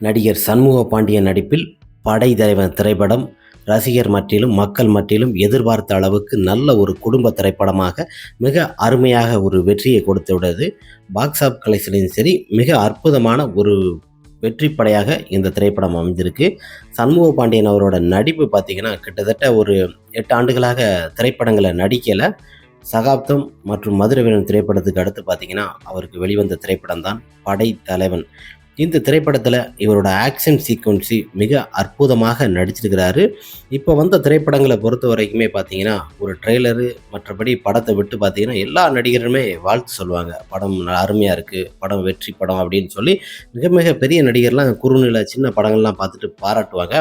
நடிகர் சண்முக பாண்டியன் நடிப்பில் படை தலைவன் திரைப்படம் ரசிகர் மட்டிலும் மக்கள் மட்டிலும் எதிர்பார்த்த அளவுக்கு நல்ல ஒரு குடும்ப திரைப்படமாக மிக அருமையாக ஒரு வெற்றியை கொடுத்துள்ளது பாக்ஸ் ஆஃப் கலெக்ஷனையும் சரி மிக அற்புதமான ஒரு வெற்றி படையாக இந்த திரைப்படம் அமைஞ்சிருக்கு சண்முக பாண்டியன் அவரோட நடிப்பு பார்த்திங்கன்னா கிட்டத்தட்ட ஒரு எட்டு ஆண்டுகளாக திரைப்படங்களை நடிக்கலை. சகாப்தம் மற்றும் மதுரவீரன் திரைப்படத்துக்கு அடுத்து பார்த்தீங்கன்னா அவருக்கு வெளிவந்த திரைப்படம் தான் படை தலைவன். இந்த திரைப்படத்தில் இவரோட ஆக்ஷன் சீக்வன்ஸி மிக அற்புதமாக நடிச்சிருக்கிறாரு. இப்போ வந்த திரைப்படங்களை பொறுத்த வரைக்குமே பார்த்தீங்கன்னா ஒரு ட்ரெய்லரு மற்றபடி படத்தை விட்டு பார்த்தீங்கன்னா எல்லா நடிகருமே வாழ்த்து சொல்லுவாங்க. படம் அருமையாக இருக்குது படம் வெற்றி படம் அப்படின்னு சொல்லி மிக மிக பெரிய நடிகர்லாம் குறுநில சின்ன படங்கள்லாம் பார்த்துட்டு பாராட்டுவாங்க.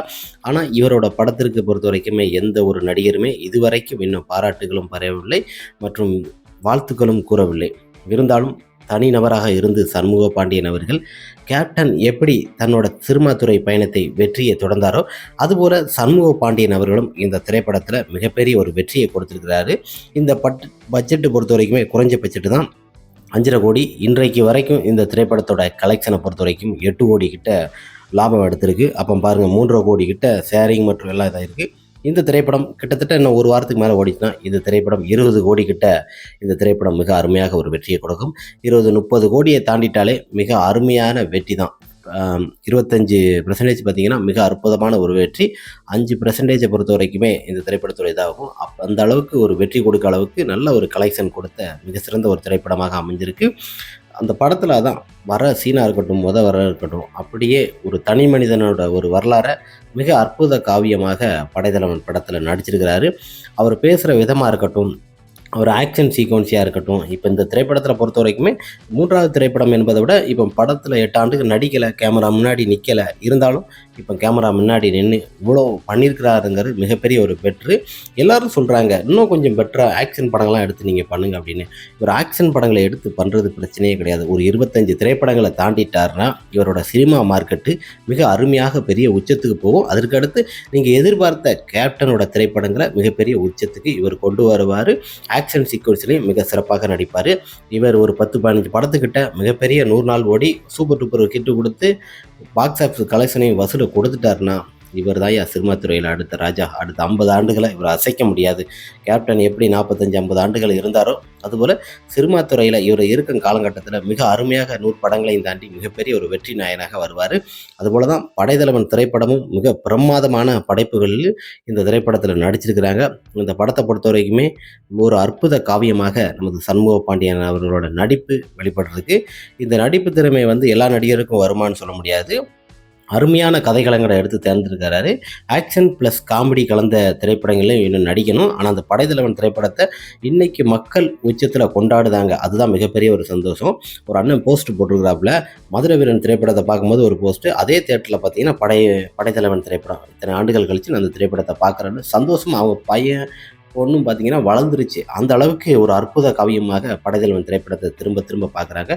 ஆனால் இவரோட படத்திற்கு பொறுத்த வரைக்குமே எந்த ஒரு நடிகருமே இதுவரைக்கும் இன்னும் பாராட்டுகளும் பரவவில்லை மற்றும் வாழ்த்துக்களும் கூறவில்லை. இருந்தாலும் தனிநபராக இருந்து சண்முக பாண்டியன் அவர்கள் கேப்டன் எப்படி தன்னோட சிறுமாத்துறை பயணத்தை வெற்றியை தொடர்ந்தாரோ அதுபோல சண்முக பாண்டியன் அவர்களும் இந்த திரைப்படத்தில் மிகப்பெரிய ஒரு வெற்றியை கொடுத்துருக்கிறாரு. இந்த பட் பட்ஜெட்டு பொறுத்த வரைக்குமே குறைஞ்ச பட்ஜெட்டு தான். அஞ்சரை கோடி இன்றைக்கு வரைக்கும் இந்த திரைப்படத்தோட கலெக்ஷனை பொறுத்த வரைக்கும் எட்டு கோடி கிட்ட லாபம் எடுத்திருக்கு. அப்போ பாருங்கள் மூன்றரை கோடி கிட்ட ஷேரிங் மற்றும் எல்லாம் இதாக இருக்குது இந்த திரைப்படம் கிட்டத்தட்ட இன்னும் ஒரு வாரத்துக்கு மேலே ஓடிச்சுன்னா இந்த திரைப்படம் இருபது கோடி கிட்ட இந்த திரைப்படம் மிக அருமையாக ஒரு வெற்றியை கொடுக்கும். இருபது முப்பது கோடியை தாண்டிட்டாலே மிக அருமையான வெற்றி தான் இருபத்தஞ்சு பர்சன்டேஜ் பார்த்தீங்கன்னா மிக அற்புதமான ஒரு வெற்றி. அஞ்சு பர்சன்டேஜை பொறுத்த வரைக்குமே இந்த திரைப்படத்துடைய இதாகும். அப் அந்த அளவுக்கு ஒரு வெற்றி கொடுக்க அளவுக்கு நல்ல ஒரு கலெக்ஷன் கொடுத்த மிக சிறந்த ஒரு திரைப்படமாக அமைஞ்சிருக்கு. அந்த படத்தில் அதான் வர சீனாக இருக்கட்டும் முத வர இருக்கட்டும் அப்படியே ஒரு தனி மனிதனோட ஒரு வரலாறை மிக அற்புத காவியமாக படைத்தலைவன் படத்தில் நடிச்சிருக்கிறாரு. அவர் பேசுகிற விதமாக இருக்கட்டும் ஒரு ஆக்ஷன் சீக்வன்ஸியாக இருக்கட்டும். இப்போ இந்த திரைப்படத்தில் பொறுத்த வரைக்குமே மூன்றாவது திரைப்படம் என்பதை விட இப்போ படத்தில் எட்டு ஆண்டுக்கு நடிக்கலை கேமரா முன்னாடி நிற்கலை இருந்தாலும் இப்போ கேமரா முன்னாடி நின்று இவ்வளோ பண்ணியிருக்கிறாருங்கிறது மிகப்பெரிய ஒரு பெட்ரு எல்லாரும் சொல்கிறாங்க இன்னும் கொஞ்சம் பெட்டராக ஆக்ஷன் படங்கள்லாம் எடுத்து நீங்கள் பண்ணுங்க அப்படின்னு. இவர் ஆக்ஷன் படங்களை எடுத்து பண்ணுறது பிரச்சனையே கிடையாது. ஒரு இருபத்தஞ்சு திரைப்படங்களை தாண்டிட்டார்னா இவரோட சினிமா மார்க்கெட்டு மிக அருமையாக பெரிய உச்சத்துக்கு போகும். அதற்கடுத்து நீங்கள் எதிர்பார்த்த கேப்டனோட திரைப்படங்களை மிகப்பெரிய உச்சத்துக்கு இவர் கொண்டு வருவார். ஆக்ஷன் ஆக்ஷன் சீக்வன்ஸ்லேயும் மிக சிறப்பாக நடிப்பார். இவர் ஒரு பத்து பதினஞ்சு படத்துக்கிட்ட மிகப்பெரிய நூறு நாள் ஓடி சூப்பர் டூப்பர் ஹிட்டு கொடுத்து பாக்ஸ் ஆஃபீஸ் கலெக்ஷனையும் வசூலை கொடுத்துட்டாருன்னா இவர் தான் சினிமாத்துறையில் அடுத்த ராஜா. அடுத்த ஐம்பது ஆண்டுகளை இவர் அசைக்க முடியாது. கேப்டன் எப்படி நாற்பத்தஞ்சு ஐம்பது ஆண்டுகள் இருந்தாரோ அதுபோல் சினிமாத்துறையில் இவர் இருக்கும் காலகட்டத்தில் மிக அருமையாக நூறு படங்களையும் தாண்டி மிகப்பெரிய ஒரு வெற்றி நாயனாக வருவார். அதுபோல தான் படைத்தலைவன் திரைப்படமும் மிக பிரமாதமான படைப்புகளில் இந்த திரைப்படத்தில் நடிச்சிருக்கிறாங்க. இந்த படத்தை பொறுத்த வரைக்குமே ஒரு அற்புத காவியமாக நமது சண்முக பாண்டியன் அவர்களோட நடிப்பு வெளிப்படுறதுக்கு இந்த நடிப்பு திறமை வந்து எல்லா நடிகருக்கும் வருமான்னு சொல்ல முடியாது. அருமையான கதைகளங்களை எடுத்து தேர்ந்தெடுக்கிறாரு. ஆக்ஷன் ப்ளஸ் காமெடி கலந்த திரைப்படங்களையும் இன்னும் நடிக்கணும். ஆனால் அந்த படைத்தலைவன் திரைப்படத்தை இன்னைக்கு மக்கள் உச்சத்தில் கொண்டாடுதாங்க. அதுதான் மிகப்பெரிய ஒரு சந்தோஷம். ஒரு அண்ணன் போஸ்ட் போட்டிருக்கிறாப்புல மதுரை வீரன் திரைப்படத்தை பார்க்கும்போது ஒரு போஸ்ட் அதே தேட்டரில் பார்த்தீங்கன்னா படை படைத்தலைவன் திரைப்படம். இத்தனை ஆண்டுகள் கழித்து நான் அந்த திரைப்படத்தை பார்க்குறேன்னு சந்தோஷமாக அவங்க பையன் ஒன்றும் பார்த்தீங்கன்னா வளர்ந்துருச்சு. அந்த அளவுக்கு ஒரு அற்புத கவியமாக படைதல்வன் திரைப்படத்தை திரும்ப திரும்ப பார்க்குறாங்க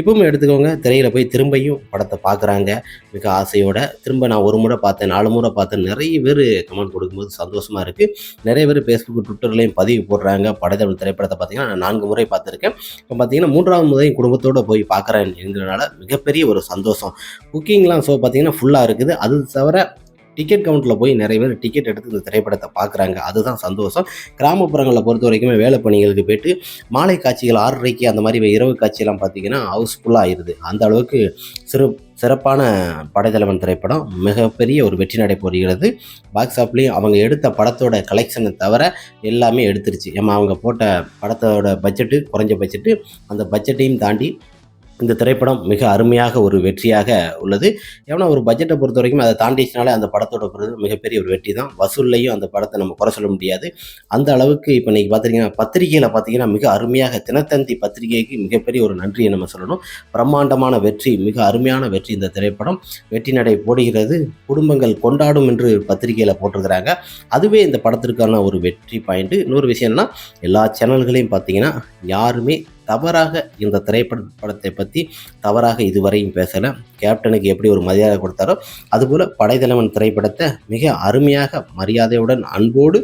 இப்பவும் எடுத்துக்கோங்க திரையில் போய் திரும்பியும் படத்தை பார்க்குறாங்க மிக ஆசையோட திரும்ப நான் ஒரு முறை பார்த்தேன் நாலு முறை பார்த்தேன். நிறைய பேர் கமெண்ட் கொடுக்கும்போது சந்தோஷமாக இருக்குது நிறைய பேர் ஃபேஸ்புக் ட்விட்டர்லேயும் பதிவு போடுறாங்க. படைத்தலைவன் திரைப்படத்தை பார்த்தீங்கன்னா நான் நான்கு முறை பார்த்துருக்கேன். இப்போ பார்த்தீங்கன்னா மூன்றாவது முறை குடும்பத்தோடு போய் பார்க்குறேன் என்கிறனால மிகப்பெரிய ஒரு சந்தோஷம். குக்கிங்லாம் ஷோ பார்த்தீங்கன்னா ஃபுல்லாக இருக்குது. அது தவிர டிக்கெட் கவுண்டில் போய் நிறைய பேர் டிக்கெட் எடுத்து இந்த திரைப்படத்தை பார்க்குறாங்க. அதுதான் சந்தோஷம். கிராமப்புறங்களில் பொறுத்த வரைக்குமே வேலை பணிகளுக்கு போயிட்டு மாலை காட்சிகள் ஆறரைக்கு அந்த மாதிரி இரவு காட்சியெல்லாம் பார்த்தீங்கன்னா ஹவுஸ்ஃபுல்லாக ஆயிடுது அந்த அளவுக்கு சிறு சிறப்பான படைத்தலைவன் திரைப்படம் மிகப்பெரிய ஒரு வெற்றி நடை போடுகிறது. பாக்ஸ் ஆஃப்லேயும் அவங்க எடுத்த படத்தோட கலெக்ஷனை தவிர எல்லாமே எடுத்துருச்சு. ஏமா அவங்க போட்ட படத்தோட பட்ஜெட்டு குறைஞ்ச பட்ஜெட்டு அந்த பட்ஜெட்டையும் தாண்டி இந்த திரைப்படம் மிக அருமையாக ஒரு வெற்றியாக உள்ளது. ஏன்னா ஒரு பட்ஜெட்டை பொறுத்த வரைக்கும் அதை தாண்டிச்சினாலே அந்த படத்தோட பிறகு மிகப்பெரிய ஒரு வெற்றி தான். வசூல்லையும் அந்த படத்தை நம்ம குறை சொல்ல முடியாது. அந்த அளவுக்கு இப்போ நீங்கள் பார்த்துருக்கீங்கன்னா பத்திரிகையில் பார்த்தீங்கன்னா மிக அருமையாக தினத்தந்தி பத்திரிகைக்கு மிகப்பெரிய ஒரு நன்றியை நம்ம சொல்லணும். பிரம்மாண்டமான வெற்றி மிக அருமையான வெற்றி இந்த திரைப்படம். வெற்றி நடை போடுகிறது. குடும்பங்கள் கொண்டாடும் என்று பத்திரிகையில் போட்டிருக்கிறாங்க. அதுவே இந்த படத்திற்கான ஒரு வெற்றி பாயிண்ட்டு இன்னொரு விஷயம்னா எல்லா சேனல்களையும் பார்த்தீங்கன்னா யாருமே தவறாக இந்த திரைப்பட படத்தை பற்றி தவறாக இதுவரையும் பேசலை. கேப்டனுக்கு எப்படி ஒரு மரியாதை கொடுத்தாரோ அதுபோல் படைத்தலைவன் திரைப்படத்தை மிக அருமையாக மரியாதையுடன் அன்போடு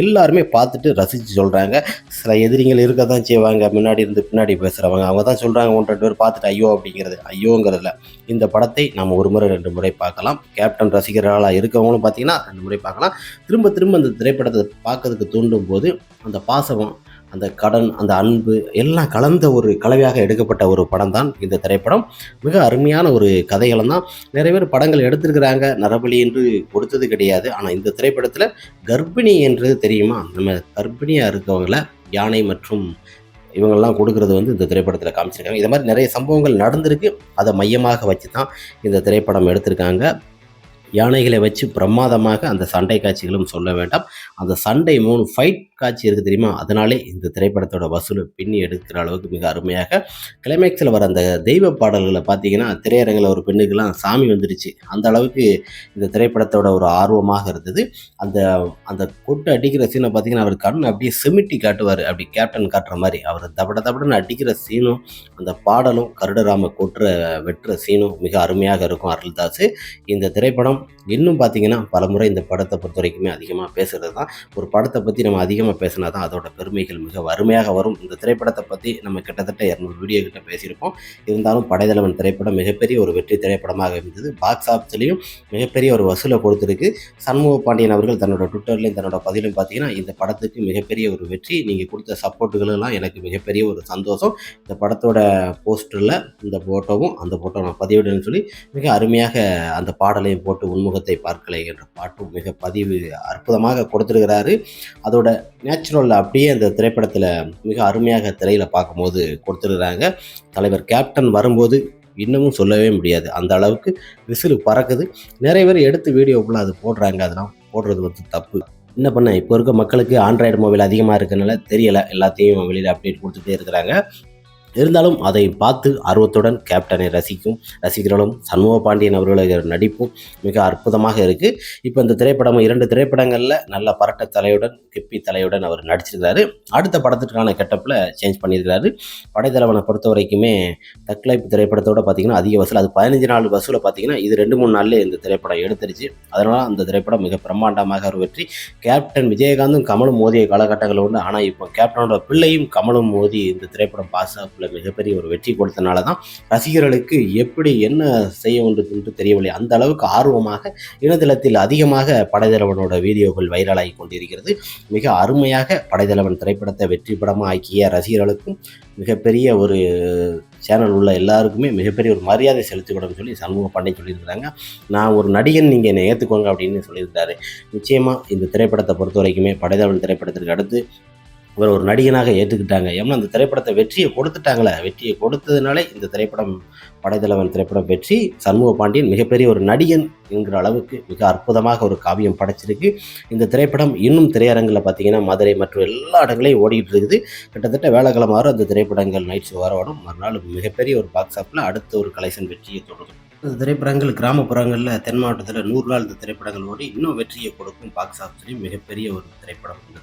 எல்லாருமே பார்த்துட்டு ரசித்து சொல்கிறாங்க சில எதிரிகள் இருக்க தான் செய்வாங்க முன்னாடி இருந்து பின்னாடி பேசுகிறவங்க அவங்க தான் சொல்கிறாங்க ஒன்று ரெண்டு பேர் பார்த்துட்டு ஐயோ அப்படிங்கிறது. ஐயோங்கிறதுல இந்த படத்தை நம்ம ஒரு முறை ரெண்டு முறை பார்க்கலாம். கேப்டன் ரசிகர்களாக இருக்கவங்களும் பார்த்தீங்கன்னா ரெண்டு முறை பார்க்கலாம். திரும்ப திரும்ப அந்த திரைப்படத்தை பார்க்கறதுக்கு தூண்டும் போது அந்த பாசம் அந்த கடன் அந்த அன்பு எல்லாம் கலந்த ஒரு கலவையாக எடுக்கப்பட்ட ஒரு படம் தான் இந்த திரைப்படம். மிக அருமையான ஒரு கதைகளும் தான் நிறைய பேர் படங்கள் எடுத்திருக்கிறாங்க. நரபலி என்று கொடுத்தது கிடையாது. ஆனால் இந்த திரைப்படத்தில் கர்ப்பிணி என்றது தெரியுமா? நம்ம கர்ப்பிணியாக இருக்கவங்கள யானை மற்றும் இவங்கெல்லாம் கொடுக்கறது வந்து இந்த திரைப்படத்தில் காமிச்சிருக்காங்க. இது மாதிரி நிறைய சம்பவங்கள் நடந்திருக்கு. அதை மையமாக வச்சு தான் இந்த திரைப்படம் எடுத்திருக்காங்க. யானைகளை வச்சு பிரமாதமாக அந்த சண்டை காட்சிகளும் சொல்ல வேண்டாம். அந்த சண்டை மூணு ஃபைட் காட்சி இருக்குது தெரியுமா? அதனாலே இந்த திரைப்படத்தோட வசூலை பின்னி எடுக்கிற அளவுக்கு மிக அருமையாக கிளைமேக்ஸில் வர அந்த தெய்வ பாடல்களை பார்த்தீங்கன்னா திரையரங்கில் ஒரு பெண்ணுக்கெல்லாம் சாமி வந்துருச்சு. அந்த அளவுக்கு இந்த திரைப்படத்தோட ஒரு ஆர்வமாக இருந்தது. அந்த அந்த கொட்டு அடிக்கிற சீனை பார்த்தீங்கன்னா அவர் கண் அப்படியே செமிட்டி காட்டுவார். அப்படி கேப்டன் காட்டுற மாதிரி. அவர் தபட தபடன்னு அடிக்கிற சீனும் அந்த பாடலும் கருடராம கொட்டுற வெட்டுற சீனும் மிக அருமையாக இருக்கும் அருள்தாஸ் இந்த திரைப்படம் இன்னும் பார்த்தீங்கன்னா பலமுறை இந்த படத்தை பொறுத்த வரைக்குமே அதிகமாக பேசுகிறது தான் ஒரு படத்தை பற்றி நம்ம அதிகமாக பேசினா தான் அதோட பெருமைகள் மிக அருமையாக வரும். இந்த திரைப்படத்தை பற்றி நம்ம கிட்டத்தட்ட இரநூறு வீடியோ கிட்ட பேசியிருப்போம். இருந்தாலும் படைத்தலைவன் திரைப்படம் மிகப்பெரிய ஒரு வெற்றி திரைப்படமாக இருந்தது. பாக்ஸ் ஆஃபீஸ்லேயும் மிகப்பெரிய ஒரு வசூலை கொடுத்துருக்கு. சண்முக பாண்டியன் அவர்கள் தன்னோட ட்விட்டர்லையும் தன்னோட பதிலையும் பார்த்தீங்கன்னா இந்த படத்துக்கு மிகப்பெரிய ஒரு வெற்றி நீங்கள் கொடுத்த சப்போர்ட்டுகளெல்லாம் எனக்கு மிகப்பெரிய ஒரு சந்தோஷம். இந்த படத்தோட போஸ்டரில் இந்த ஃபோட்டோவும் அந்த ஃபோட்டோ நான் பதிவிடுன்னு சொல்லி மிக அருமையாக அந்த பாடலையும் போட்டு உன்முகத்தை பார்க்கலை என்ற பாட்டும் மிக பதிவு அற்புதமாக கொடுத்துருக்கிறாரு. அதோட நேச்சுரல் அப்படியே அந்த திரைப்படத்தில் மிக அருமையாக திரையில் பார்க்கும்போது கொடுத்துருக்குறாங்க தலைவர் கேப்டன் வரும்போது இன்னமும் சொல்லவே முடியாது. அந்த அளவுக்கு விசிறு பறக்குது. நிறைய பேர் எடுத்து வீடியோக்குள்ளே அது போடுறாங்க. அதெல்லாம் போடுறது வந்து தப்பு. என்ன பண்ண? இப்போ இருக்க மக்களுக்கு ஆண்ட்ராய்டு மொபைல் அதிகமாக இருக்கனால தெரியலை. எல்லாத்தையும் வெளியில் அப்டேட் கொடுத்துட்டே இருக்கிறாங்க. இருந்தாலும் அதை பார்த்து ஆர்வத்துடன் கேப்டனை ரசிக்கும் ரசிகர்களும் சண்முக பாண்டியன் அவர்களுடைய நடிப்பும் மிக அற்புதமாக இருக்குது இப்போ இந்த திரைப்படம் இரண்டு திரைப்படங்களில் நல்ல பரட்ட தலையுடன் கிப்பி தலையுடன் அவர் நடிச்சிருக்கிறாரு. அடுத்த படத்துக்கான கெட்டப்பில் சேஞ்ச் பண்ணியிருக்கிறாரு. படைத்தலைவனை பொறுத்த வரைக்குமே தக்லைப் திரைப்படத்தோட பார்த்தீங்கன்னா அதிக வசூல். அது பதினஞ்சு நாள் வசூலை பார்த்தீங்கன்னா இது ரெண்டு மூணு நாள்லேயே இந்த திரைப்படம் எடுத்துருச்சு. அதனால் அந்த திரைப்படம் மிக பிரம்மாண்டமாக ஒரு வெற்றி கேப்டன் விஜயகாந்தும் கமலும் மோதிய காலகட்டங்கள் உண்டு. ஆனால் இப்போ கேப்டனோட பிள்ளையும் கமலும் மோதி இந்த திரைப்படம் பாஸ் ஆஃபில் மிகப்பெரிய ஒரு வெற்றி கொடுத்தனால தான் ரசிகர்களுக்கு எப்படி என்ன செய்ய வேண்டும் என்று தெரியவில்லை. அந்த அளவுக்கு ஆர்வமாக இணையதளத்தில் அதிகமாக படைதளவனோட வீடியோக்கள் வைரலாகி கொண்டிருக்கிறது. மிக அருமையாக படைதளவன் திரைப்படத்தை வெற்றி படமாக ஆக்கிய ரசிகர்களுக்கும் மிகப்பெரிய ஒரு சேனல் உள்ள எல்லாருக்குமே மிகப்பெரிய ஒரு மரியாதை செலுத்திவிடும் சொல்லி சண்முக பாண்டே சொல்லியிருக்கிறாங்க. நான் ஒரு நடிகன் நீங்கள் என்னை ஏற்றுக்கோங்க அப்படின்னு சொல்லியிருந்தாரு. நிச்சயமாக இந்த திரைப்படத்தை பொறுத்த வரைக்குமே படைத்தலைவன் திரைப்படத்திற்கு அடுத்து இவர் ஒரு நடிகனாக ஏற்றுக்கிட்டாங்க. ஏன்னா அந்த திரைப்படத்தை வெற்றியை கொடுத்துட்டாங்களே. வெற்றியை கொடுத்ததுனாலே இந்த திரைப்படம் படைத்தலைவன் திரைப்படம் வெற்றி. சண்முக பாண்டியன் மிகப்பெரிய ஒரு நடிகன் என்கிற அளவுக்கு மிக அற்புதமாக ஒரு காவியம் படைச்சிருக்கு. இந்த திரைப்படம் இன்னும் திரையரங்கில் பார்த்தீங்கன்னா மதுரை மற்றும் எல்லா இடங்களையும் ஓடிட்டு இருக்குது. கிட்டத்தட்ட வேலைக்கிழமாறு அந்த திரைப்படங்கள் நைட் ஷோ வர மறுநாள் மிகப்பெரிய ஒரு பாக்ஸ் ஆஃபில் அடுத்த ஒரு கலெக்ஷன் வெற்றியை தொடரும் இந்த திரைப்படங்கள் கிராமப்புறங்களில் தென் மாவட்டத்தில் நூறு நாள் இந்த திரைப்படங்கள் ஓடி இன்னும் வெற்றியை கொடுக்கும் பாக்ஸ் ஆஃபீஸ்லேயும் மிகப்பெரிய ஒரு திரைப்படம் இந்த